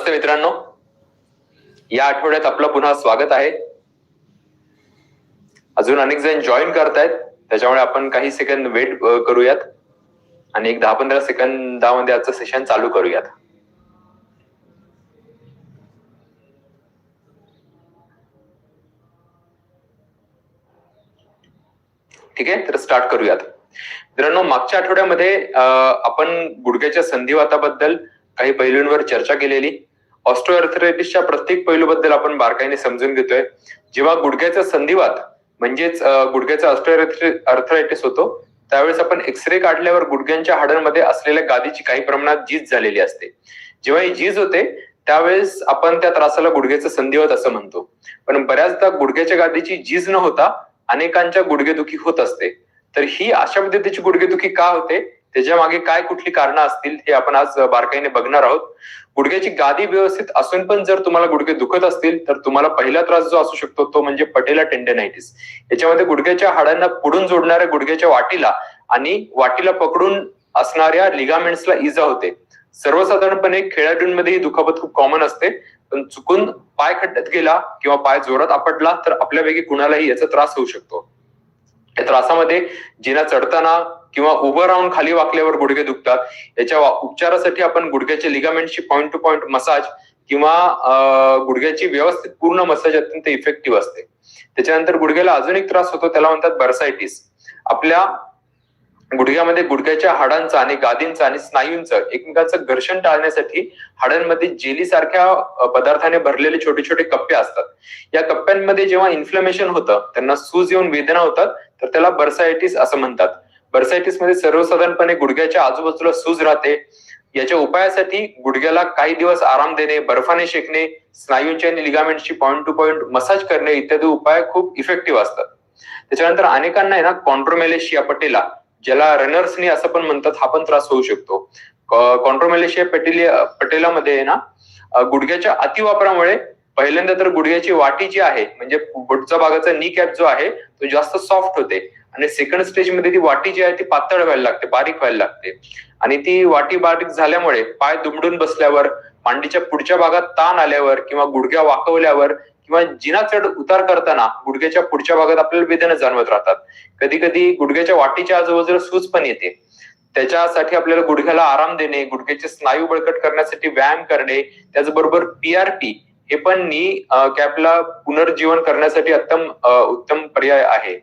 नमस्ते मित्रांनो. या आठवड्यात आपलं पुन्हा स्वागत आहे. अजून अनेक जण जॉईन करतायत. त्याच्यामुळे आपण काही सेकंद वेट करूयात. आणि एक दहा पंधरा सेकंदामध्ये आजचं सेशन चालू करूयात. ठीक आहे? तर स्टार्ट करूयात. मित्रांनो मागच्या आठवड्यामध्ये आपण गुडघ्याच्या संधिवाताबद्दल काही पैलूंवर चर्चा केलेली. ऑस्ट्रोअर्थरायटिसच्या प्रत्येक पैलूबद्दल आपण बारकाईने समजून घेतोय. जेव्हा गुडघ्याचा संधिवात म्हणजेच गुडघ्याचा ऑस्ट्रोअर्थरायटिस होतो त्यावेळेस आपण एक्सरे काढल्यावर गुडघ्यांच्या हाडांमध्ये असलेल्या गादीची काही प्रमाणात झीज झालेली असते. जेव्हा ही झीज होते त्यावेळेस आपण त्या त्रासाला गुडघ्याचं संधिवात असं म्हणतो. पण बऱ्याचदा गुडघ्याच्या गादीची झीज न होता अनेकांच्या गुडघेदुखी होत असते. तर ही अशा पद्धतीची गुडघेदुखी का होते? त्याच्यामागे काय कुठली कारणं असतील हे आपण आज बारकाईने बघणार आहोत. गुडघ्याची गादी व्यवस्थित असून पण जर तुम्हाला गुडघे दुखत असतील तर तुम्हाला पहिला त्रास जो असू शकतो तो म्हणजे पटेला टेंडेनायटिस. याच्यामध्ये गुडघ्याच्या हाडांना पुढून जोडणाऱ्या गुडघ्याच्या वाटीला आणि वाटीला पकडून असणाऱ्या लिगामेंट्सला इजा होते. सर्वसाधारणपणे खेळाडूंमध्ये ही दुखापत खूप कॉमन असते. पण चुकून पाय खड्ड्यात गेला किंवा पाय जोरात आपटला तर आपल्यापैकी कुणालाही याचा त्रास होऊ शकतो. या त्रासामध्ये जिना चढताना किंवा उभं राहून खाली वाकल्यावर गुडघे दुखतात. याच्या उपचारासाठी आपण गुडघ्याचे लिगामेंटची पॉइंट टू पॉइंट मसाज किंवा गुडघ्याची व्यवस्थित पूर्ण मसाज अत्यंत इफेक्टिव्ह असते. त्याच्यानंतर गुडघ्याला अजून एक त्रास होतो त्याला म्हणतात बर्सायटिस आपल्या गुडघ्यामध्ये गुडघ्याच्या हाडांचं आणि गादींचं आणि स्नायूंचं एकमेकांचं घर्षण टाळण्यासाठी हाडांमध्ये जेली सारख्या पदार्थाने भरलेले छोटे छोटे कप्पे असतात. या कप्प्यांमध्ये जेव्हा इन्फ्लमेशन होतं त्यांना सूज येऊन वेदना होतात तर त्याला बर्सायटिस असं म्हणतात. बर्सायटिसमध्ये सर्वसाधारणपणे गुडघ्याच्या आजूबाजूला सूज राहते. याच्या उपायासाठी गुडघ्याला काही दिवस आराम देणे बर्फाने शेकणे स्नायूंची आणि लिगामेंटची पॉइंट टू पॉइंट मसाज करणे इत्यादी उपाय खूप इफेक्टिव्ह असतात. त्याच्यानंतर अनेकांना आहे ना कॉन्ट्रोमेलेशिया पटेला ज्याला रनर्सनी असं पण म्हणतात हा पण त्रास होऊ शकतो. कॉन्ट्रोमेलेशिया पटेलिया पटेलामध्ये आहे ना गुडघ्याच्या अतिवापरामुळे पहिल्यांदा तर गुडघ्याची वाटी जी आहे म्हणजे पुढचा भागाचा नी कॅप जो आहे तो जास्त सॉफ्ट होते. आणि सेकंड स्टेजमध्ये ती वाटी जी आहे ती पातळ व्हायला लागते बारीक व्हायला लागते. आणि ती वाटी बारीक झाल्यामुळे पाय दुमडून बसल्यावर मांडीच्या पुढच्या भागात ताण आल्यावर किंवा गुडघ्या वाकवल्यावर किंवा जिना चढ उतार करताना गुडघ्याच्या पुढच्या भागात आपल्याला वेदना जाणवत राहतात. कधी कधी गुडघ्याच्या वाटीच्या आजूबाजूला सूज पण येते. त्याच्यासाठी आपल्याला गुडघ्याला आराम देणे गुडघ्याचे स्नायू बळकट करण्यासाठी व्यायाम करणे त्याचबरोबर पीआरपी हे पण नी कॅपला पुनर्जीवन करण्यासाठी उत्तम उत्तम पर्याय आहे.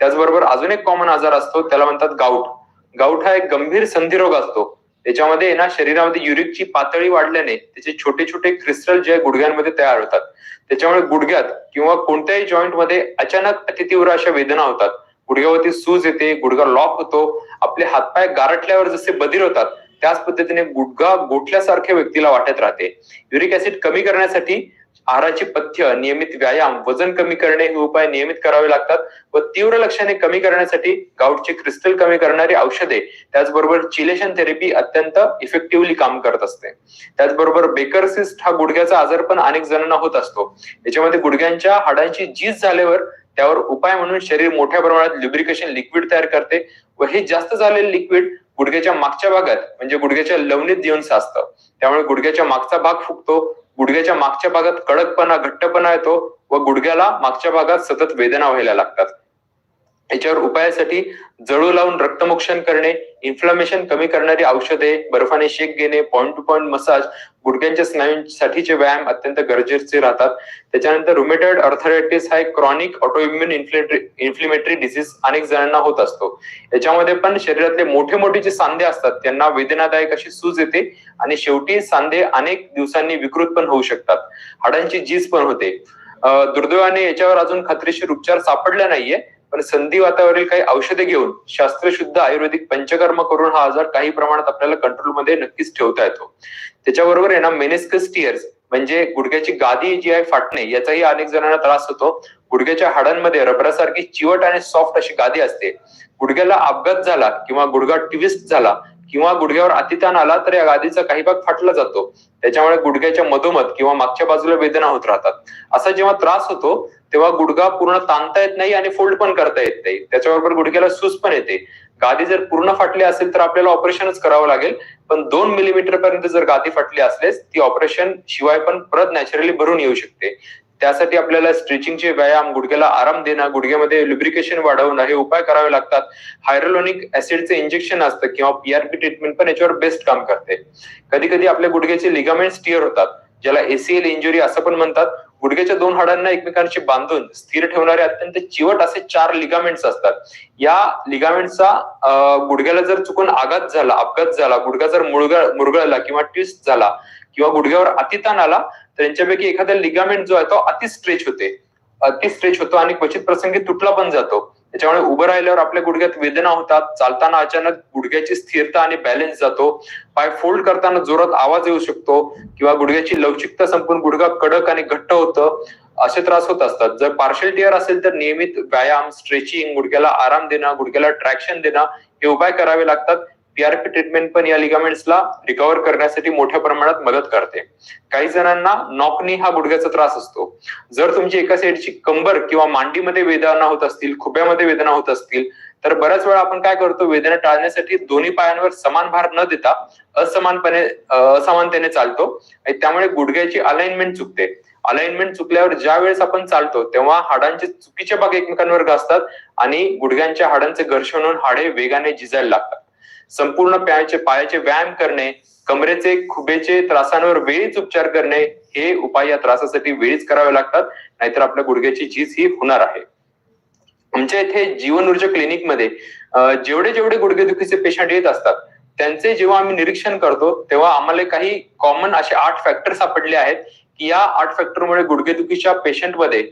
त्याचबरोबर अजून एक कॉमन आजार असतो त्याला म्हणतात गाऊट गाऊट हा एक गंभीर संधिरोग असतो. त्याच्यामध्ये ना शरीरामध्ये युरिकची पातळी वाढल्याने त्याचे छोटे छोटे क्रिस्टल जे गुडघ्यांमध्ये तयार होतात. त्याच्यामुळे गुडघ्यात किंवा कोणत्याही जॉईंटमध्ये अचानक अतितीव्र अशा वेदना होतात. गुडघ्यावरती सूज येते गुडघा लॉक होतो. आपले हातपाय गारटल्यावर जसे बधीर होतात त्याच पद्धतीने गुडघा गोठल्यासारख्या व्यक्तीला वाटत राहते. युरिक ऍसिड कमी करण्यासाठी आहाराची पथ्य नियमित व्यायाम वजन कमी करणे हे उपाय नियमित करावे लागतात व तीव्र लक्षणे कमी करण्यासाठी गाऊटचे क्रिस्टल कमी करणारी औषधे त्याचबरोबर चिलेशन थेरपी अत्यंत इफेक्टिव्हली काम करत असते. त्याचबरोबर बेकरसिस्ट हा गुडघ्याचा आजार पण अनेक जणांना होत असतो. याच्यामध्ये गुडघ्यांच्या हाडांची झीज झाल्यावर त्यावर उपाय म्हणून शरीर मोठ्या प्रमाणात ल्युब्रिकेशन लिक्विड तयार करते व हे जास्त झालेले लिक्विड गुडघ्याच्या मागच्या भागात म्हणजे गुडघ्याच्या लवणीत येऊन साचतं. त्यामुळे गुडघ्याच्या मागचा भाग फुगतो गुडघ्याच्या मागच्या भागात कडकपणा घट्टपणा येतो व गुडघ्याला मागच्या भागात सतत वेदना व्हायला लागतात. याच्यावर उपायासाठी जळू लावून रक्तमोक्षण करणे इन्फ्लॉमेशन कमी करणारी औषधे बर्फाने शेक घेणे पॉइंट टू पॉइंट मसाज गुडघ्यांच्या स्नायूंसाठीचे व्यायाम अत्यंत गरजेचे राहतात. त्याच्यानंतर रुमेटॉइड अर्थरायटिस हा एक क्रॉनिक ऑटोइम्युन इन्फ्लेमेटरी डिसीज अनेक जणांना होत असतो. याच्यामध्ये पण शरीरातले मोठे मोठे जे सांधे असतात त्यांना वेदनादायक अशी सूज येते आणि शेवटी सांधे अनेक दिवसांनी विकृत पण होऊ शकतात. हाडांची झीज पण होते. दुर्दैवाने याच्यावर अजून खात्रीशीर उपचार सापडला नाहीये. पण संधिवातावरील काही औषधे घेऊन शास्त्रशुद्ध आयुर्वेदिक पंचकर्म करून हा आजार काही प्रमाणात आपल्याला कंट्रोलमध्ये नक्कीच ठेवता येतो. त्याच्याबरोबर आहे ना मेनेस्कस टिअर्स म्हणजे गुडघ्याची गादी जी आहे फाटणे याचाही अनेक जणांना त्रास होतो. गुडघ्याच्या हाडांमध्ये रबरासारखी चिवट आणि सॉफ्ट अशी गादी असते. गुडघ्याला अपघात झाला किंवा गुडघा ट्विस्ट झाला किंवा गुडघ्यावर अतिताण आला तर या गादीचा काही भाग फाटला जातो. त्याच्यामुळे गुडघ्याच्या मधोमध किंवा मागच्या बाजूला वेदना होत राहतात. असा जेव्हा त्रास होतो तेव्हा गुडघा पूर्ण ताणता येत नाही आणि फोल्ड पण करता येत नाही. त्याच्याबरोबर गुडघ्याला सूज पण येते. गादी जर पूर्ण फाटली असेल तर आपल्याला ऑपरेशनच करावं लागेल. पण दोन मिलीमीटर पर्यंत जर गादी फाटली असल्यास ती ऑपरेशन शिवाय पण परत नॅचरली भरून येऊ शकते. त्यासाठी आपल्याला स्ट्रेचिंगचे व्यायाम गुडघ्याला आराम देणं गुडघ्यामध्ये लुब्रिकेशन वाढवणं हे उपाय करावे लागतात. हायड्रोलोनिक ऍसिडचं इंजेक्शन असतं किंवा पीआरपी ट्रीटमेंट पण याच्यावर बेस्ट काम करते. कधी कधी आपल्या गुडघ्याचे लिगामेंट स्टिअर होतात ज्याला एसीएल इंजुरी असं पण म्हणतात. गुडघ्याच्या दोन हाडांना एकमेकांशी बांधून स्थिर ठेवणारे अत्यंत चिवट असे चार लिगामेंट्स असतात. या लिगामेंटचा गुडघ्याला जर चुकून आघात झाला अपघात झाला गुडघा जर मुळगळ मुरगळला किंवा ट्विस्ट झाला किंवा गुडघ्यावर अतिताण आला तर यांच्यापैकी एखादा लिगामेंट जो आहे तो अति स्ट्रेच होते. अति स्ट्रेच होतो आणि क्वचित प्रसंगी तुटला पण जातो. त्याच्यामुळे उभं राहिल्यावर आपल्या गुडघ्यात वेदना होतात चालताना अचानक गुडघ्याची स्थिरता आणि बॅलन्स जातो. पाय फोल्ड करताना जोरात आवाज येऊ शकतो किंवा गुडघ्याची लवचिकता संपून गुडघा कडक आणि घट्ट होतं असे त्रास होत असतात. जर पार्शल टिअर असेल तर नियमित व्यायाम स्ट्रेचिंग गुडघ्याला आराम देणं गुडघ्याला ट्रॅक्शन देणं हे उपाय करावे लागतात. पीआरपी ट्रीटमेंट पण या लिगामेंट्सला रिकव्हर करण्यासाठी मोठ्या प्रमाणात मदत करते. काही जणांना नॉकनी हा गुडघ्याचा त्रास असतो. जर तुमची एका साईडची कंबर किंवा मांडीमध्ये वेदना होत असतील खुब्यामध्ये वेदना होत असतील तर बऱ्याच वेळा आपण काय करतो वेदना टाळण्यासाठी दोन्ही पायांवर समान भार न देता असमानपणे असमानतेने चालतो. आणि त्यामुळे गुडघ्याची अलाइनमेंट चुकते. अलाइनमेंट चुकल्यावर ज्या वेळेस आपण चालतो तेव्हा हाडांचे चुकीचे भाग एकमेकांवर घासतात आणि गुडघ्यांच्या हाडांचे घर्षण होऊन हाडे वेगाने झिजायला लागतात. संपूर्ण पायाचे पायाचे व्यायाम करणे कमरेचे खुबेचे त्रासांवर वेळीच उपचार करणे हे उपाय या त्रासासाठी वेळीच करावे लागतात नाहीतर आपल्या गुडघ्याची झीज ही होणार आहे. आमच्या इथे जीवन ऊर्जा क्लिनिकमध्ये जेवढे जेवढे गुडघेदुखीचे पेशंट येत असतात त्यांचे जेव्हा आम्ही निरीक्षण करतो तेव्हा आम्हाला काही कॉमन असे आठ फॅक्टर सापडले आहेत की या आठ फॅक्टरमुळे गुडघेदुखीच्या पेशंटमध्ये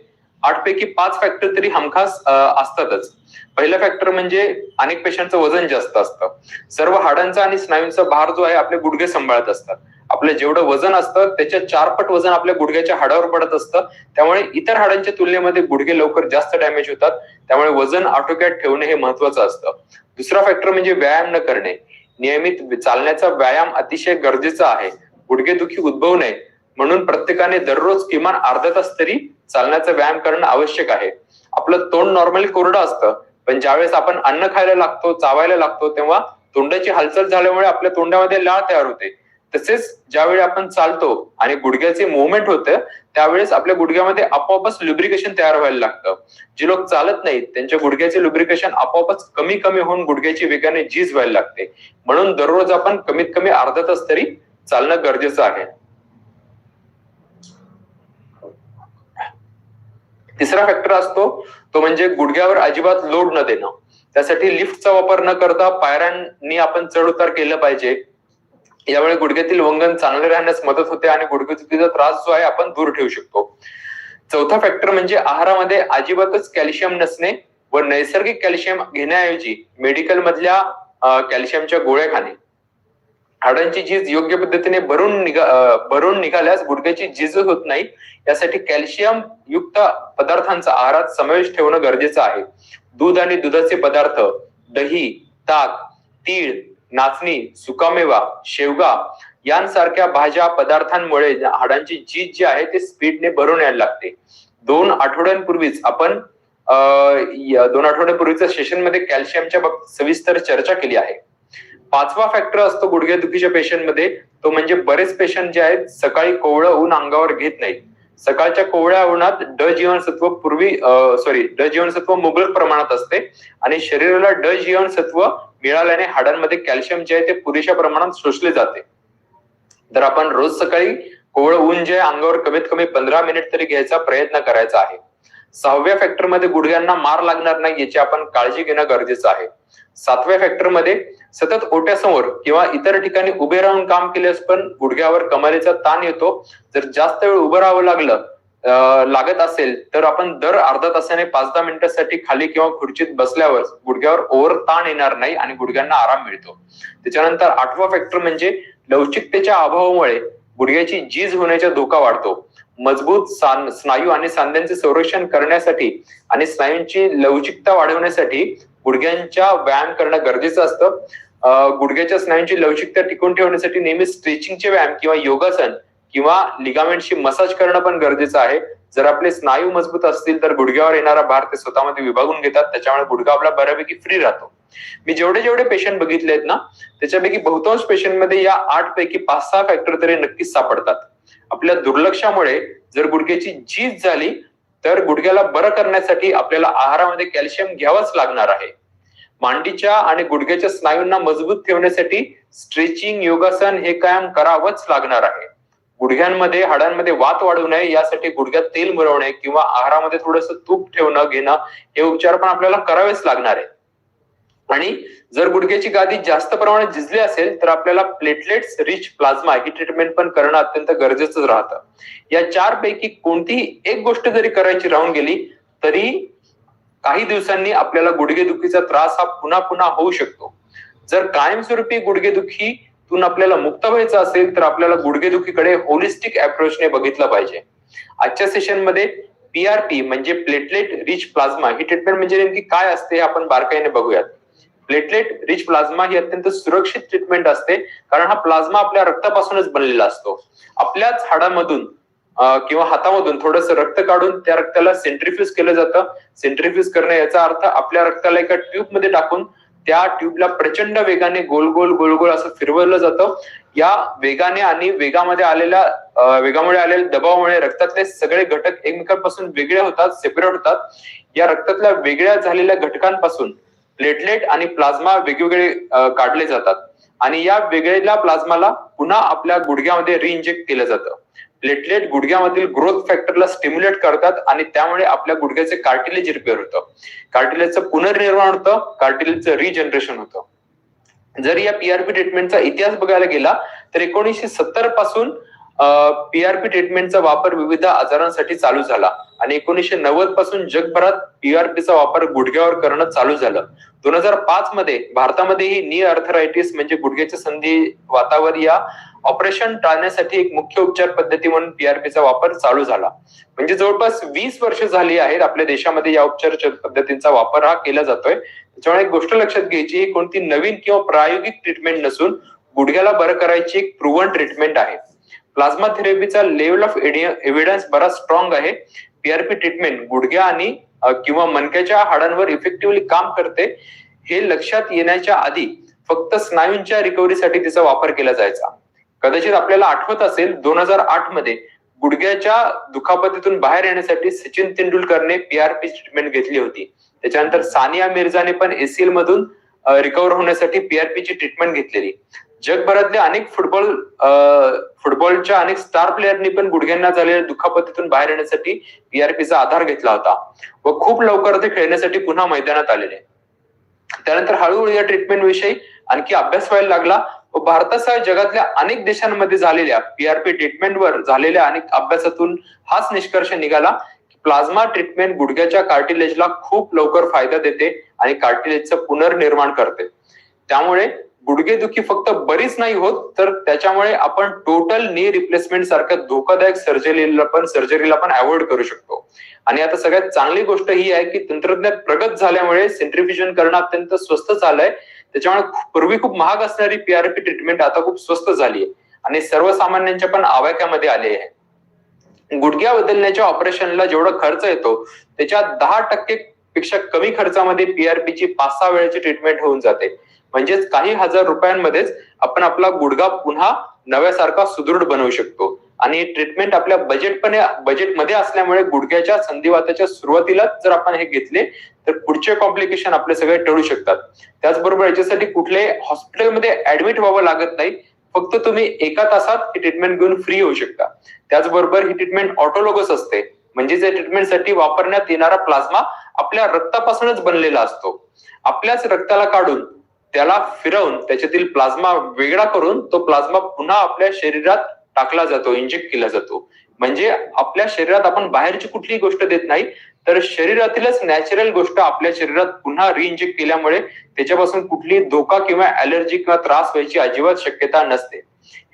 आठ पैकी पाच फॅक्टर तरी हमखास असतातच. पहिला फॅक्टर म्हणजे अनेक पेशंटचं वजन जास्त असतं. सर्व हाडांचा आणि स्नायूंचा भार जो आहे आपले गुडघे सांभाळत असतात. आपलं जेवढं वजन असतं त्याच्या चारपट वजन आपल्या गुडघ्याच्या हाडावर पडत असतं. त्यामुळे इतर हाडांच्या तुलनेमध्ये गुडघे लवकर जास्त डॅमेज होतात. त्यामुळे वजन आटोक्यात ठेवणे हे महत्वाचं असतं. दुसरा फॅक्टर म्हणजे व्यायाम न करणे. नियमित चालण्याचा व्यायाम अतिशय गरजेचा आहे. गुडघेदुखी उद्भवू नये. म्हणून प्रत्येकाने दररोज किमान अर्धा तास तरी चालण्याचा व्यायाम करणं आवश्यक आहे. आपलं तोंड नॉर्मली कोरडं असतं. पण ज्यावेळेस आपण अन्न खायला लागतो चावायला लागतो तेव्हा तोंडाची हालचाल झाल्यामुळे आपल्या तोंडामध्ये लाळ तयार होते. तसेच ज्यावेळी आपण चालतो आणि गुडघ्याचे मुवमेंट होतं त्यावेळेस आपल्या गुडघ्यामध्ये आपोआपच लुब्रिकेशन तयार व्हायला लागतं. जे लोक चालत नाहीत त्यांच्या गुडघ्याचे लुब्रिकेशन आपोआपच कमी कमी होऊन गुडघ्याची वेगाने झीज व्हायला लागते. म्हणून दररोज आपण कमीत कमी अर्धा तास तरी चालणं गरजेचं आहे. तिसरा फॅक्टर असतो तो म्हणजे गुडघ्यावर अजिबात लोड न देणं. त्यासाठी लिफ्टचा वापर न करता पायऱ्यांनी आपण चढ उतार केलं पाहिजे. यामुळे गुडघ्यातील वंगण चांगले राहण्यास मदत होते आणि गुडघेदुखीचा त्रास जो आहे आपण दूर ठेवू शकतो. चौथा फॅक्टर म्हणजे आहारामध्ये अजिबातच कॅल्शियम नसणे व नैसर्गिक कॅल्शियम घेण्याऐवजी मेडिकल मधल्या कॅल्शियमच्या गोळ्या खाणे. हाडांची झीज योग्य पद्धतीने भरून निघा भरून निघाल्यास गुडघ्याची झीज होत नाही. यासाठी कॅल्शियम युक्त पदार्थांचा आहारात समावेश ठेवणं गरजेचं आहे. दूध आणि दुधाचे पदार्थ दही ताक तीळ नाचणी सुकामेवा शेवगा यांसारख्या भाज्या पदार्थांमुळे हाडांची झीज जी आहे ते स्पीडने भरून यायला लागते. दोन आठवड्यांपूर्वीच आपण दोन आठवड्यांपूर्वीच्या सेशनमध्ये कॅल्शियमच्या बाबतीत सविस्तर चर्चा केली आहे. पाचवा फॅक्टर असतो गुडघेदुखीच्या पेशंटमध्ये तो म्हणजे बरेच पेशंट जे आहेत सकाळी कोवळं ऊन अंगावर घेत नाहीत. सकाळच्या कोवळ्या उन्हात ड जीवनसत्व पूर्वी सॉरी ड जीवनसत्व मुबलक प्रमाणात असते. आणि शरीराला ड जीवनसत्व मिळाल्याने हाडांमध्ये कॅल्शियम जे आहे ते पुरेशा प्रमाणात शोषले जाते. तर आपण रोज सकाळी कोवळं ऊन जे अंगावर कमीत कमी पंधरा मिनिट तरी घ्यायचा प्रयत्न करायचा आहे. सहाव्या फॅक्टरमध्ये गुडघ्यांना मार लागणार नाही याची आपण काळजी घेणं गरजेचं आहे. सातव्या फॅक्टरमध्ये सतत ओट्यासमोर किंवा इतर ठिकाणी उभे राहून काम केल्यास पण गुडघ्यावर कमालीचा ताण येतो. जर जास्त वेळ उभं राहावं लागलं लागत असेल तर आपण दर अर्धा तासाने पाच दहा मिनिटांसाठी खाली किंवा खुर्चीत बसल्यावर गुडघ्यावर ओव्हर ताण येणार नाही आणि गुडघ्यांना आराम मिळतो. त्याच्यानंतर आठवा फॅक्टर म्हणजे लवचिकतेच्या अभावामुळे गुडघ्याची झीज होण्याचा धोका वाढतो. मजबूत स्नायू आणि सांध्यांचे संरक्षण करण्यासाठी आणि स्नायूंची लवचिकता वाढवण्यासाठी गुडघ्यांच्या व्यायाम करणं गरजेचं असतं. गुडघ्याच्या स्नायूंची लवचिकता टिकून ठेवण्यासाठी नेहमी स्ट्रेचिंगचे व्यायाम किंवा योगासन किंवा लिगामेंटशी मसाज करणं पण गरजेचं आहे. जर आपले स्नायू मजबूत असतील तर गुडघ्यावर येणारा भार ते स्वतःमध्ये विभागून घेतात. त्याच्यामुळे गुडघा आपला बऱ्यापैकी फ्री राहतो. मी जेवढे जेवढे पेशंट बघितले आहेत ना त्याच्यापैकी बहुतांश पेशंटमध्ये या आठ पैकी पाच सहा फॅक्टर तरी नक्कीच सापडतात. आपल्या दुर्लक्षामुळे जर गुडघ्याची झीज झाली तर गुडघ्याला बरं करण्यासाठी आपल्याला आहारामध्ये कॅल्शियम घ्यावंच लागणार आहे. मांडीच्या आणि गुडघ्याच्या स्नायूंना मजबूत ठेवण्यासाठी स्ट्रेचिंग योगासन हे कायम करावंच लागणार आहे. गुडघ्यांमध्ये हाडांमध्ये वात वाढू नये यासाठी गुडघ्यात तेल मिळवणे किंवा आहारामध्ये थोडस तूप ठेवणं घेणं हे उपचार पण आपल्याला करावेच लागणार आहे आणि जर गुडघ्याची गादी जास्त प्रमाणात झिजली असेल तर आपल्याला प्लेटलेट्स रिच प्लाझ्मा ही ट्रीटमेंट पण करणं अत्यंत गरजेचं राहतं. या चार पैकी कोणतीही एक गोष्ट जरी करायची राहून गेली तरी काही दिवसांनी आपल्याला गुडघेदुखीचा त्रास हा पुन्हा पुन्हा होऊ शकतो. जर कायमस्वरूपी गुडघेदुखीतून आपल्याला मुक्त व्हायचं असेल तर आपल्याला गुडघेदुखीकडे होलिस्टिक अप्रोचने बघितलं पाहिजे. आजच्या सेशनमध्ये पीआरपी म्हणजे प्लेटलेट रिच प्लाझ्मा ही ट्रीटमेंट म्हणजे नेमकी काय असते हे आपण बारकाईने बघूयात. प्लेटलेट रिच प्लाझ्मा ही अत्यंत सुरक्षित ट्रीटमेंट असते. कारण हा प्लाझ्मा आपल्या रक्तापासूनच बनलेला असतो. आपल्याच हाडामधून किंवा हातामधून थोडस रक्त काढून त्या रक्ताला सेंट्रीफ्यूज केलं जातं. सेंट्रीफ्यूज करणं याचा अर्थ आपल्या रक्ताला एका ट्यूबमध्ये टाकून त्या ट्यूबला प्रचंड वेगाने गोल गोल गोल गोल असं फिरवलं जातं. या वेगाने आणि वेगामध्ये आलेल्या वेगामुळे आलेल्या दबावामुळे रक्तातले सगळे घटक एकमेकांपासून वेगळे होतात सेपरेट होतात. या रक्तातल्या वेगळ्या झालेल्या घटकांपासून प्लेटलेट आणि प्लाझ्मा वेगवेगळे काढले जातात. आणि या वेगळ्या प्लाझ्माला पुन्हा आपल्या गुडघ्यामध्ये रिइंजेक्ट केलं जातं. प्लेटलेट गुडघ्यामधील ग्रोथ फॅक्टरला स्टिम्युलेट करतात आणि त्यामुळे आपल्या गुडघ्याचे कार्टिलेज रिपेअर होतं. कार्टिलेजचं पुनर्निर्माण होतं कार्टिलेजचं रिजनरेशन होतं. जर या पीआरपी ट्रीटमेंटचा इतिहास बघायला गेला तर एकोणीसशे सत्तरपासून पीआरपी ट्रीटमेंटचा वापर विविध आजारांसाठी चालू झाला. आणि एकोणीसशे नव्वदपासून जगभरात पीआरपीचा वापर गुडघ्यावर करणं चालू झालं. दोन हजार पाच मध्ये भारतामध्येही नी अर्थरायटिस म्हणजे गुडघ्याच्या संधी वातावर या ऑपरेशन टाळण्यासाठी एक मुख्य उपचार पद्धती म्हणून पीआरपीचा वापर चालू झाला. म्हणजे जवळपास वीस वर्ष झाली आहेत आपल्या देशामध्ये या उपचार पद्धतींचा वापर हा केला जातोय. त्याच्यामुळे एक गोष्ट लक्षात घ्यायची ही कोणती नवीन किंवा प्रायोगिक ट्रीटमेंट नसून गुडघ्याला बरं करायची एक प्रुव्हन ट्रीटमेंट आहे. प्लाझ्मा थेरपीचा लेवल ऑफ एव्हिडन्स बरा स्ट्रॉंग आहे. पीआरपी ट्रीटमेंट गुडघ्या आणि किंवा मणक्याच्या हाडांवर इफेक्टिव्हली काम करते हे लक्षात येण्याच्या आधी फक्त स्नायूंच्या रिकव्हरीसाठी तिचा वापर केला जायचा. कदाचित आपल्याला आठवत असेल दोन हजार आठमध्ये गुडघ्याच्या दुखापतीतून बाहेर येण्यासाठी सचिन तेंडुलकरने पीआरपी ट्रीटमेंट घेतली होती. त्याच्यानंतर सानिया मिर्झाने पण एसीएल मधून रिकव्हर होण्यासाठी पीआरपीची ट्रीटमेंट घेतलेली. जगभरातले अनेक फुटबॉल फुटबॉलच्या अनेक स्टार प्लेयरनी पण गुडघ्यांना झालेल्या दुखापतीतून बाहेर येण्यासाठी पीआरपीचा आधार घेतला होता व खूप लवकर ते खेळण्यासाठी पुन्हा मैदानात आलेले. त्यानंतर हळूहळू या ट्रीटमेंट विषयी आणखी अभ्यास व्हायला लागला व भारतासह जगातल्या अनेक देशांमध्ये झालेल्या पीआरपी ट्रीटमेंटवर झालेल्या अनेक अभ्यासातून हाच निष्कर्ष निघाला प्लाझ्मा ट्रीटमेंट गुडघ्याच्या कार्टिलेजला खूप लवकर फायदा देते आणि कार्टिलेजचं पुनर्निर्माण करते. त्यामुळे गुडघेदुखी फक्त बरीच नाही होत तर त्याच्यामुळे आपण टोटल नी रिप्लेसमेंट सारख्या धोकादायक सर्जरीला पण सर्जरीला पण अवॉइड करू शकतो. आणि आता सगळ्यात चांगली गोष्ट ही आहे की तंत्रज्ञान प्रगत झाल्यामुळे सेंट्रिफ्युजन करणं अत्यंत स्वस्त झालंय. त्याच्यामुळे पूर्वी खूप महाग असणारी पीआरपी ट्रीटमेंट आता खूप स्वस्त झाली आहे आणि सर्वसामान्यांच्या पण आवाक्यामध्ये आले आहे. गुडघ्या बदलण्याच्या ऑपरेशनला जेवढा खर्च येतो त्याच्या दहा टक्के पेक्षा कमी खर्चामध्ये पीआरपीची पाच सहा वेळेची ट्रीटमेंट होऊन जाते. म्हणजेच काही हजार रुपयांमध्येच आपण आपला गुडघा पुन्हा नव्यासारखा सुदृढ बनवू शकतो. आणि ट्रीटमेंट आपल्या बजेटपणे बजेटमध्ये असल्यामुळे गुडघ्याच्या संधिवाताच्या सुरुवातीलाच जर आपण हे घेतले तर पुढचे कॉम्प्लिकेशन आपले सगळे टळू शकतात. त्याचबरोबर याच्यासाठी कुठले हॉस्पिटलमध्ये ऍडमिट व्हावं लागत नाही. फक्त तुम्ही एका तासात ही ट्रीटमेंट घेऊन फ्री होऊ शकता. त्याचबरोबर ही ट्रीटमेंट ऑटोलोगस असते. म्हणजे या ट्रीटमेंटसाठी वापरण्यात येणारा प्लाझ्मा आपल्या रक्तापासूनच बनलेला असतो. आपल्याच रक्ताला काढून त्याला फिरवून त्याच्यातील प्लाझ्मा वेगळा करून तो प्लाझ्मा पुन्हा आपल्या शरीरात टाकला जातो इंजेक्ट केला जातो. म्हणजे आपल्या शरीरात आपण बाहेरची कुठलीही गोष्ट देत नाही तर शरीरातीलच नॅचरल गोष्ट आपल्या शरीरात पुन्हा रिइंजेक्ट केल्यामुळे त्याच्यापासून कुठलीही धोका किंवा अलर्जी किंवा त्रास व्हायची अजिबात शक्यता नसते.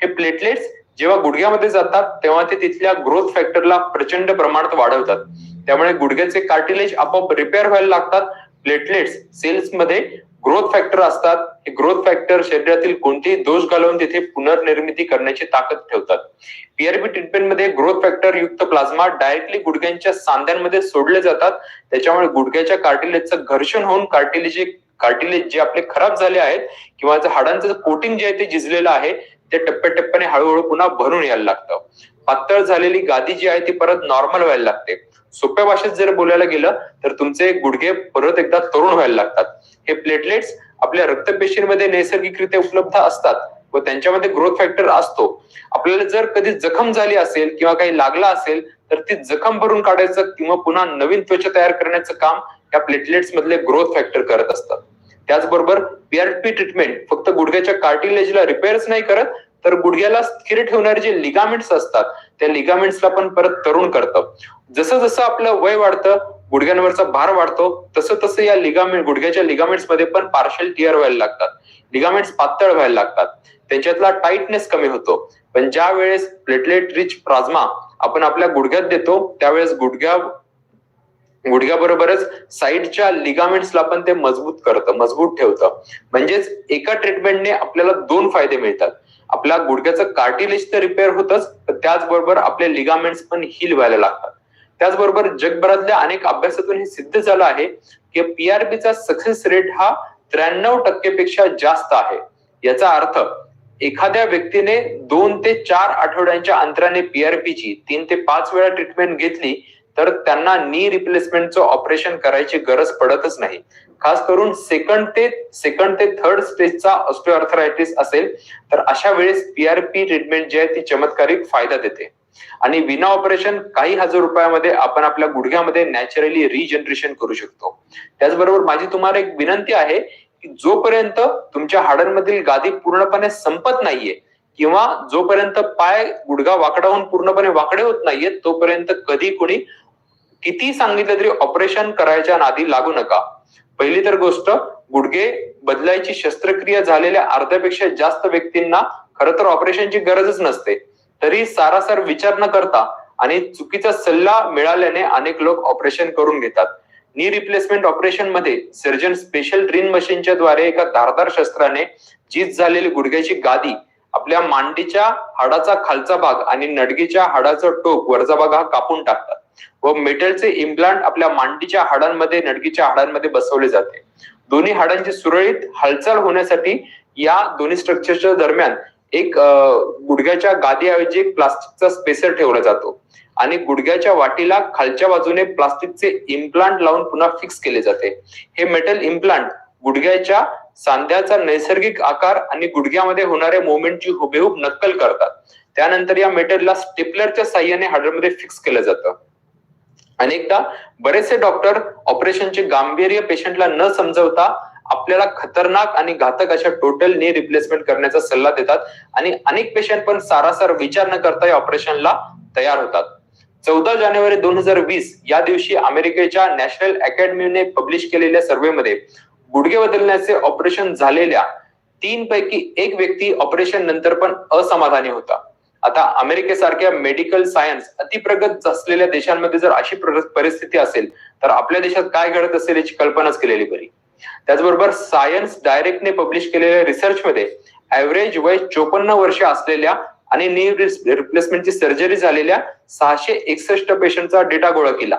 हे प्लेटलेट्स जेव्हा गुडघ्यामध्ये जातात तेव्हा ते तिथल्या ग्रोथ फॅक्टरला प्रचंड प्रमाणात वाढवतात. त्यामुळे गुडघ्याचे कार्टिलेज आपोआप रिपेअर व्हायला लागतात. प्लेटलेट्स सेल्समध्ये ग्रोथ फॅक्टर असतात. हे ग्रोथ फॅक्टर शरीरातील कोणतेही दोष घालवून तिथे पुनर्निर्मिती करण्याची ताकद ठेवतात. पीआरपी ट्रीटमेंटमध्ये ग्रोथ फॅक्टर युक्त प्लाझ्मा डायरेक्टली गुडघ्यांच्या सांध्यांमध्ये सोडले जातात. त्याच्यामुळे गुडघ्याच्या कार्टिलेजचं घर्षण होऊन कार्टिलेज कार्टिलेज जे आपले खराब झाले आहेत किंवा जे हाडांचं कोटिंग जे आहे ते झिजलेलं आहे ते टप्प्याटप्प्याने हळूहळू पुन्हा भरून यायला लागतं. पातळ झालेली गादी जी आहे ती परत नॉर्मल व्हायला लागते. सोप्या भाषेत जर बोलायला गेलं तर तुमचे गुडघे परत एकदा तरुण व्हायला लागतात. हे प्लेटलेट्स आपल्या रक्तपेशींमध्ये नैसर्गिकरित्या उपलब्ध असतात व त्यांच्यामध्ये ग्रोथ फॅक्टर असतो. आपल्याला जर कधी जखम झाली असेल किंवा काही लागला असेल तर ती जखम भरून काढायचं किंवा पुन्हा नवीन त्वचा तयार करण्याचं काम या प्लेटलेट्स मधले ग्रोथ फॅक्टर करत असतात त्याचबरोबर पीआरपी ट्रीटमेंट फक्त गुडघ्याच्या कार्टिलेजला रिपेअर्स नाही करत तर गुडघ्याला स्थिर ठेवणारे जे लिगामेंट्स असतात त्या लिगामेंट्सला पण परत तरुण करतं. जसं जसं आपलं वय वाढतं गुडघ्यांवरचा भार वाढतो तसं तसं या लिगामेंट गुडघ्याच्या लिगामेंट्समध्ये पण पार्शल टिअर व्हायला लागतात. लिगामेंट्स पातळ व्हायला लागतात. त्यांच्यातला टाईटनेस कमी होतो. पण ज्या वेळेस प्लेटलेट रिच प्लाझ्मा आपण आपल्या गुडघ्यात देतो त्यावेळेस गुडघ्या गुडघ्याबरोबरच साईडच्या लिगामेंट्सला पण ते मजबूत करतं मजबूत ठेवतं. म्हणजेच एका ट्रीटमेंटने आपल्याला दोन फायदे मिळतात. आपल्या गुडघ्याचं कार्टिलेज तर रिपेअर होतच त्याचबरोबर आपले लिगामेंट्स पण हील व्हायला लागतात. त्याचबरोबर जगभरातल्या अनेक अभ्यासातून हे सिद्ध झालं आहे की पीआरबीचा सक्सेस रेट हा त्र्याण्णव टक्केपेक्षा जास्त आहे. याचा अर्थ एखाद्या व्यक्तीने दोन ते चार आठवड्यांच्या अंतराने पीआरपीची तीन ते पाच वेळा ट्रीटमेंट घेतली तर त्यांना नी रिप्लेसमेंटचं ऑपरेशन करायची गरज पडतच नाही. खास करून सेकंड ते सेकंड ते थर्ड स्टेजचा ऑस्टिओआर्थरायटिस असेल तर अशा वेळेस पीआरपी ट्रीटमेंट जी आहे ती चमत्कारिक फायदा देते. आणि विना ऑपरेशन काही हजार रुपयामध्ये आपण आपल्या गुडघ्यामध्ये नॅचरली रिजनरेशन करू शकतो. त्याचबरोबर माझी तुम्हाला एक विनंती आहे की जोपर्यंत तुमच्या हाडांमधील गादी पूर्णपणे संपत नाहीये किंवा जोपर्यंत पाय गुडघा वाकडा होऊन पूर्णपणे वाकडे होत नाहीयेत तोपर्यंत कधी कोणी किती सांगितलं तरी ऑपरेशन करायच्या नादी लागू नका. पहिली तर गोष्ट गुडघे बदलायची शस्त्रक्रिया झालेल्या अर्ध्यापेक्षा जास्त व्यक्तींना खरं तर ऑपरेशनची गरजच नसते. तरी सारासार विचार न करता आणि चुकीचा सल्ला मिळाल्याने अनेक लोक ऑपरेशन करून घेतात. नी रिप्लेसमेंट ऑपरेशनमध्ये सर्जन स्पेशल ड्रीन मशीनच्या द्वारे एका धारदार शस्त्राने जीत झालेली गुडघ्याची गादी आपल्या मांडीच्या हाडाचा खालचा भाग आणि नडगीच्या हाडाचं टोक वरचा भाग हा कापून टाकतात. व मेटलचे इम्प्लांट आपल्या मांडीच्या हाडांमध्ये नडकीच्या हाडांमध्ये बसवले जाते. दोन्ही हाडांची सुरळीत हालचाल होण्यासाठी या दोन्ही स्ट्रक्चरच्या दरम्यान एक गुडघ्याच्या गादीऐवजी एक प्लास्टिकचा स्पेसर ठेवला जातो. आणि गुडघ्याच्या वाटीला खालच्या बाजूने प्लास्टिकचे इम्प्लांट लावून पुन्हा फिक्स केले जाते. हे मेटल इम्प्लांट गुडघ्याच्या सांध्याचा नैसर्गिक आकार आणि गुडघ्यामध्ये होणाऱ्या मुवमेंटची हुबेहूब नक्कल करतात. त्यानंतर या मेटलला स्टेपलरच्या साह्याने हाडांमध्ये फिक्स केलं जातं. अनेकदा बरेचसे डॉक्टर ऑपरेशनचे गांभीर्य पेशंटला न समजवता आपल्याला खतरनाक आणि घातक अशा टोटल नी रिप्लेसमेंट करण्याचा सल्ला देतात आणि अनेक पेशंट पण सारासार विचार न करता या ऑपरेशनला तयार होतात. चौदा जानेवारी दोन हजार वीस या दिवशी अमेरिकेच्या नॅशनल अकॅडमीने पब्लिश केलेल्या सर्व्हेमध्ये गुडघे बदलण्याचे ऑपरेशन झालेल्या तीन पैकी एक व्यक्ती ऑपरेशन नंतर पण असमाधानी होता. आता अमेरिकेसारख्या मेडिकल सायन्स अतिप्रगत असलेल्या देशांमध्ये जर अशी परिस्थिती असेल तर आपल्या देशात काय घडत असेल याची कल्पनाच केलेली बरी. त्याचबरोबर सायन्स डायरेक्टने पब्लिश केलेल्या रिसर्च मध्ये ऍव्हरेज वय चोपन्न वर्ष असलेल्या आणि नी रिप्लेसमेंटची सर्जरी झालेल्या सहाशे एकसष्ट पेशंटचा डेटा गोळा केला.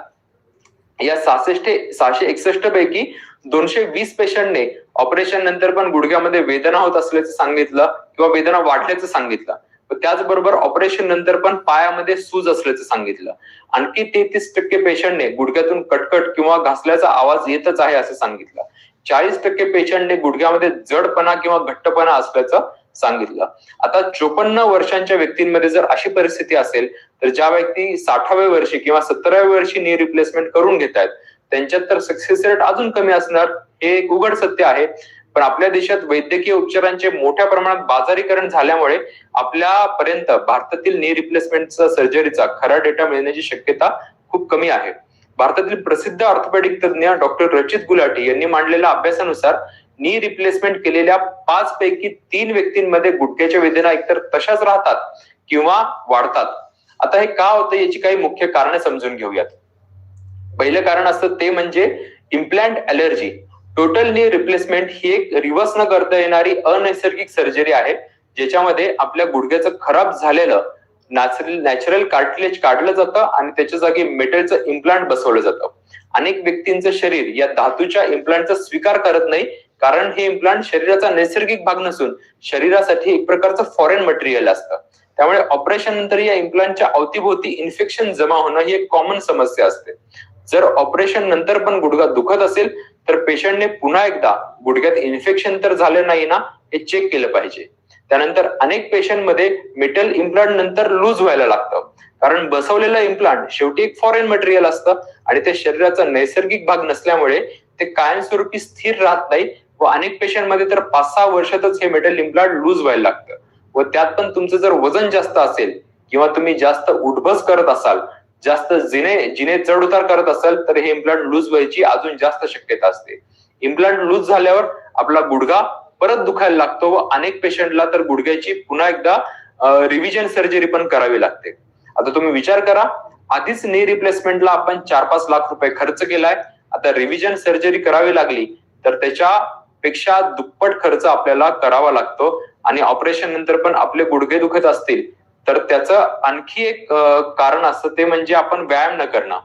या सहासष्ट सहाशे एकसष्ट पैकी दोनशे वीस पेशंटने ऑपरेशन नंतर पण गुडघ्यामध्ये वेदना होत असल्याचं सांगितलं किंवा वेदना वाढल्याचं सांगितलं. त्याचबरोबर ऑपरेशन नंतर पण पायामध्ये सूज असल्याचं सांगितलं. आणखी तेहतीस टक्के पेशंटने गुडघ्यातून कटकट किंवा घासल्याचा आवाज येतच आहे असं सांगितलं. चाळीस टक्के पेशंटने गुडघ्यामध्ये जडपणा किंवा घट्टपणा असल्याचं सांगितलं. आता चोपन्न वर्षांच्या व्यक्तींमध्ये जर अशी परिस्थिती असेल तर ज्या व्यक्ती साठाव्या वर्षी किंवा सत्तराव्या वर्षी नी रिप्लेसमेंट करून घेत आहेत त्यांच्यात तर सक्सेस रेट अजून कमी असणार हे एक उघड सत्य आहे. पण आपल्या देशात वैद्यकीय उपचारांचे मोठ्या प्रमाणात बाजारीकरण झाल्यामुळे आपल्यापर्यंत भारतातील नी रिप्लेसमेंटचा सर्जरीचा खरा डेटा मिळण्याची शक्यता खूप कमी आहे. भारतातील प्रसिद्ध ऑर्थोपेडिक तज्ज्ञ डॉक्टर रचित गुलाटी यांनी मांडलेल्या अभ्यासानुसार नी रिप्लेसमेंट केलेल्या पाच पैकी तीन व्यक्तींमध्ये गुडघ्याच्या वेदना एकतर तशाच राहतात किंवा वाढतात. आता हे का होतं याची काही मुख्य कारणे समजून घेऊयात. पहिलं कारण असतं ते म्हणजे implant allergy total knee replacement ही एक रिव्हर्स न करता येणारी अनैसर्गिक सर्जरी आहे ज्याच्यामध्ये आपल्या गुडघ्याचं खराब झालेलं नॅचरल कार्टिलेज काढलं जातं आणि त्याच्या जागी मेटलचं इम्प्लांट बसवलं जातं. अनेक व्यक्तींचं शरीर या धातूच्या इम्प्लांटचा स्वीकार करत नाही कारण हे इम्प्लांट शरीराचा नैसर्गिक भाग नसून शरीरासाठी एक प्रकारचं फॉरेन मटेरियल असतं. त्यामुळे ऑपरेशन नंतर या इम्प्लांटच्या अवतीभोवती इन्फेक्शन जमा होणं ही एक कॉमन समस्या असते. जर ऑपरेशन नंतर पण गुडघा दुखत असेल तर पेशंटने पुन्हा एकदा गुडघ्यात इन्फेक्शन तर झालं नाही ना हे चेक केलं पाहिजे. त्यानंतर अनेक पेशंटमध्ये मेटल इम्प्लांट नंतर लूज व्हायला लागतं. कारण बसवलेलं इम्प्लांट शेवटी एक फॉरेन मटेरियल असतं आणि ते शरीराचा नैसर्गिक भाग नसल्यामुळे ते कायमस्वरूपी स्थिर राहत नाही व अनेक पेशंटमध्ये तर पाच सहा वर्षातच हे मेटल इम्प्लांट लूज व्हायला लागतं. व त्यात पण तुमचं जर वजन जास्त असेल किंवा तुम्ही जास्त उठबस करत असाल जास्त जिने जिने चढ उतार करत असेल तर हे इम्प्लांट लूज व्हायची अजून जास्त शक्यता असते. इम्प्लांट लूज झाल्यावर आपला गुडघा परत दुखायला लागतो व अनेक पेशंटला तर गुडघ्याची पुन्हा एकदा रिव्हिजन सर्जरी पण करावी लागते. आता तुम्ही विचार करा आधीच नी रिप्लेसमेंटला आपण चार पाच लाख रुपये खर्च केलाय. आता रिव्हिजन सर्जरी करावी लागली तर त्याच्या पेक्षा दुप्पट खर्च आपल्याला करावा लागतो आणि ऑपरेशन नंतर पण आपले गुडघे दुखत असतील. तर त्याचं आणखी एक कारण असतं ते म्हणजे आपण व्यायाम न करणं.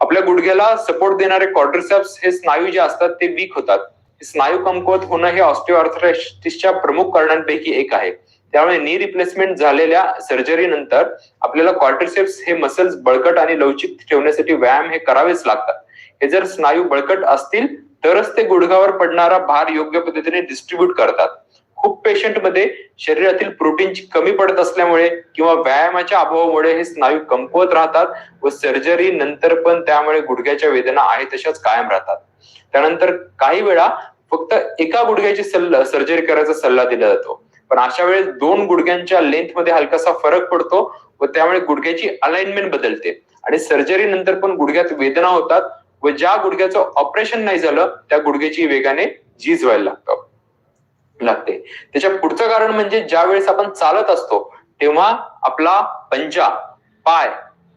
आपल्या गुडघ्याला सपोर्ट देणारे क्वाड्रिसेप्स हे स्नायू जे असतात ते वीक होतात. स्नायू कमकुवत होणं हे ऑस्टिओआर्थरायटिसच्या प्रमुख कारणांपैकी एक आहे. त्यामुळे नी रिप्लेसमेंट झालेल्या सर्जरी नंतर आपल्याला क्वार्टरसेप्स हे मसल्स बळकट आणि लवचिक ठेवण्यासाठी व्यायाम हे करावेच लागतात. हे जर स्नायू बळकट असतील तरच ते गुडघ्यावर पडणारा भार योग्य पद्धतीने डिस्ट्रीब्यूट करतात. खूप पेशंटमध्ये शरीरातील प्रोटीनची कमी पडत असल्यामुळे किंवा व्यायामाच्या अभावामुळे हे स्नायू कमकुवत राहतात व सर्जरी नंतर पण त्यामुळे गुडघ्याच्या वेदना आहे तशाच कायम राहतात. त्यानंतर काही वेळा फक्त एका गुडघ्याची सल्ला सर्जरी करायचा सल्ला दिला जातो. पण अशा वेळेस दोन गुडघ्यांच्या लेंथमध्ये हलकासा फरक पडतो व त्यामुळे गुडघ्याची अलाइनमेंट बदलते आणि सर्जरी नंतर पण गुडघ्यात वेदना होतात व ज्या गुडघ्याचं ऑपरेशन नाही झालं त्या गुडघ्याची वेगाने झीज व्हायला लागतं. लागते. त्याच्या पुढचं कारण म्हणजे ज्या वेळेस आपण चालत असतो तेव्हा आपला पंजा पाय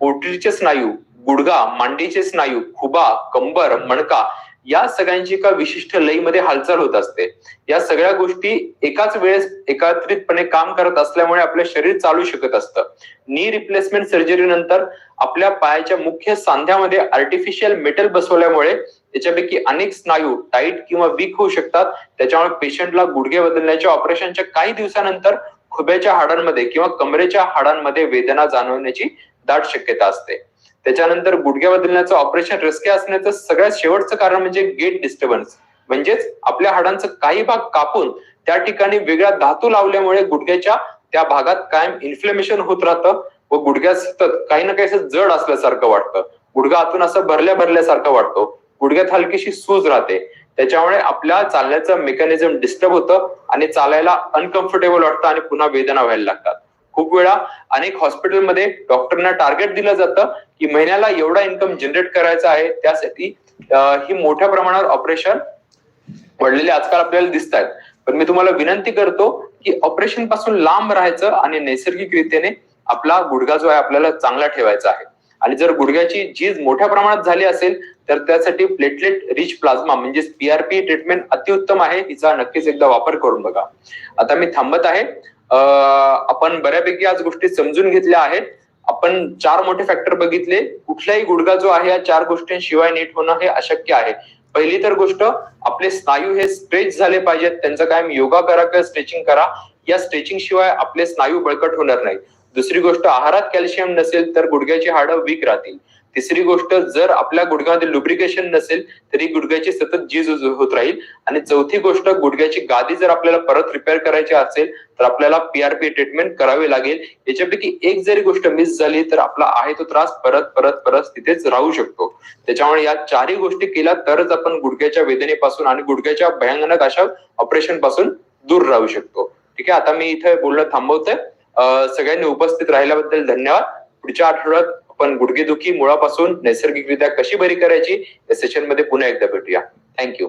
पोटरीचे स्नायू गुडगा मांडीचे स्नायू खुबा कंबर मणका या सगळ्यांची एका विशिष्ट लईमध्ये हालचाल होत असते. या सगळ्या गोष्टी एकाच वेळेस एकत्रितपणे काम करत असल्यामुळे आपलं शरीर चालू शकत असतं. नी रिप्लेसमेंट सर्जरी नंतर आपल्या पायाच्या मुख्य सांध्यामध्ये आर्टिफिशियल मेटल बसवल्यामुळे त्याच्यापैकी अनेक स्नायू टाईट किंवा वीक होऊ शकतात. त्याच्यामुळे पेशंटला गुडघे बदलण्याच्या ऑपरेशनच्या काही दिवसानंतर खुब्याच्या हाडांमध्ये किंवा कमरेच्या हाडांमध्ये वेदना जाणवण्याची दाट शक्यता असते. त्याच्यानंतर गुडघ्या बदलण्याचं ऑपरेशन रिस्के असण्याचं सगळ्यात शेवटचं कारण म्हणजे गेट डिस्टर्बन्स म्हणजेच आपल्या हाडांचा काही भाग कापून त्या ठिकाणी वेगळा धातू लावल्यामुळे गुडघ्याच्या त्या भागात कायम इन्फ्लेमेशन होत राहतं व गुडघ्या सतत काही ना काही असं जड असल्यासारखं वाटतं. गुडघा आतून असं भरल्या भरल्यासारखं वाटतो. गुडघ्यात हलकीशी सूज राहते. त्याच्यामुळे आपल्या चालण्याचं मेकॅनिझम डिस्टर्ब होतं आणि चालायला अनकम्फर्टेबल वाटतं आणि पुन्हा वेदना व्हायला लागतात. खूप वेळा अनेक हॉस्पिटलमध्ये डॉक्टरना टार्गेट दिलं जातं की महिन्याला एवढा इन्कम जनरेट करायचा आहे त्यासाठी ही मोठ्या प्रमाणावर ऑपरेशन पडलेले आजकाल आपल्याला दिसत आहेत पण मी तुम्हाला विनंती करतो की ऑपरेशनपासून लांब राहायचं आणि नैसर्गिक रीतीने आपला गुडघा जो आहे आपल्याला चांगला ठेवायचा आहे. आणि जर गुडघ्याची झीज मोठ्या प्रमाणात झाली असेल तर त्यासाठी प्लेटलेट रिच प्लाझ्मा म्हणजे पीआरपी ट्रीटमेंट अतिउत्तम आहे तिचा नक्कीच एकदा वापर करून बघा. आता मी थांबत आहे. आपण बऱ्यापैकी आज गोष्टी समजून घेतल्या आहेत. आपण चार मोठे फॅक्टर बघितले. कुठलाही गुडघा जो आहे या चार गोष्टींशिवाय नीट होणं हे अशक्य आहे. पहिली तर गोष्ट आपले स्नायू हे स्ट्रेच झाले पाहिजेत. त्यांचं कायम योगा करा किंवा स्ट्रेचिंग करा. या स्ट्रेचिंग शिवाय आपले स्नायू बळकट होणार नाही दुसरी गोष्ट आहारात कॅल्शियम नसेल तर गुडघ्याची हाडं वीक राहतील. तिसरी गोष्ट जर आपल्या गुडघ्यामध्ये लुब्रिकेशन नसेल तरी गुडघ्याची सतत झीज होत राहील. आणि चौथी गोष्ट गुडघ्याची गादी जर आपल्याला परत रिपेअर करायची असेल तर आपल्याला पीआरपी ट्रीटमेंट करावी लागेल. याच्यापैकी एक जरी गोष्ट मिस झाली तर आपला आहे तो त्रास परत परत परत तिथेच राहू शकतो. त्याच्यामुळे या चारही गोष्टी केल्या तरच आपण गुडघ्याच्या वेदनेपासून आणि गुडघ्याच्या भयानक अशा ऑपरेशनपासून दूर राहू शकतो. ठीक आहे आता मी इथे बोलणं थांबवतोय. सगळ्यांनी उपस्थित राहिल्याबद्दल धन्यवाद. पुढच्या आठवड्यात आपण गुडघेदुखी मुळापासून नैसर्गिकरित्या कशी बरी करायची या सेशनमध्ये पुन्हा एकदा भेटूया. थँक्यू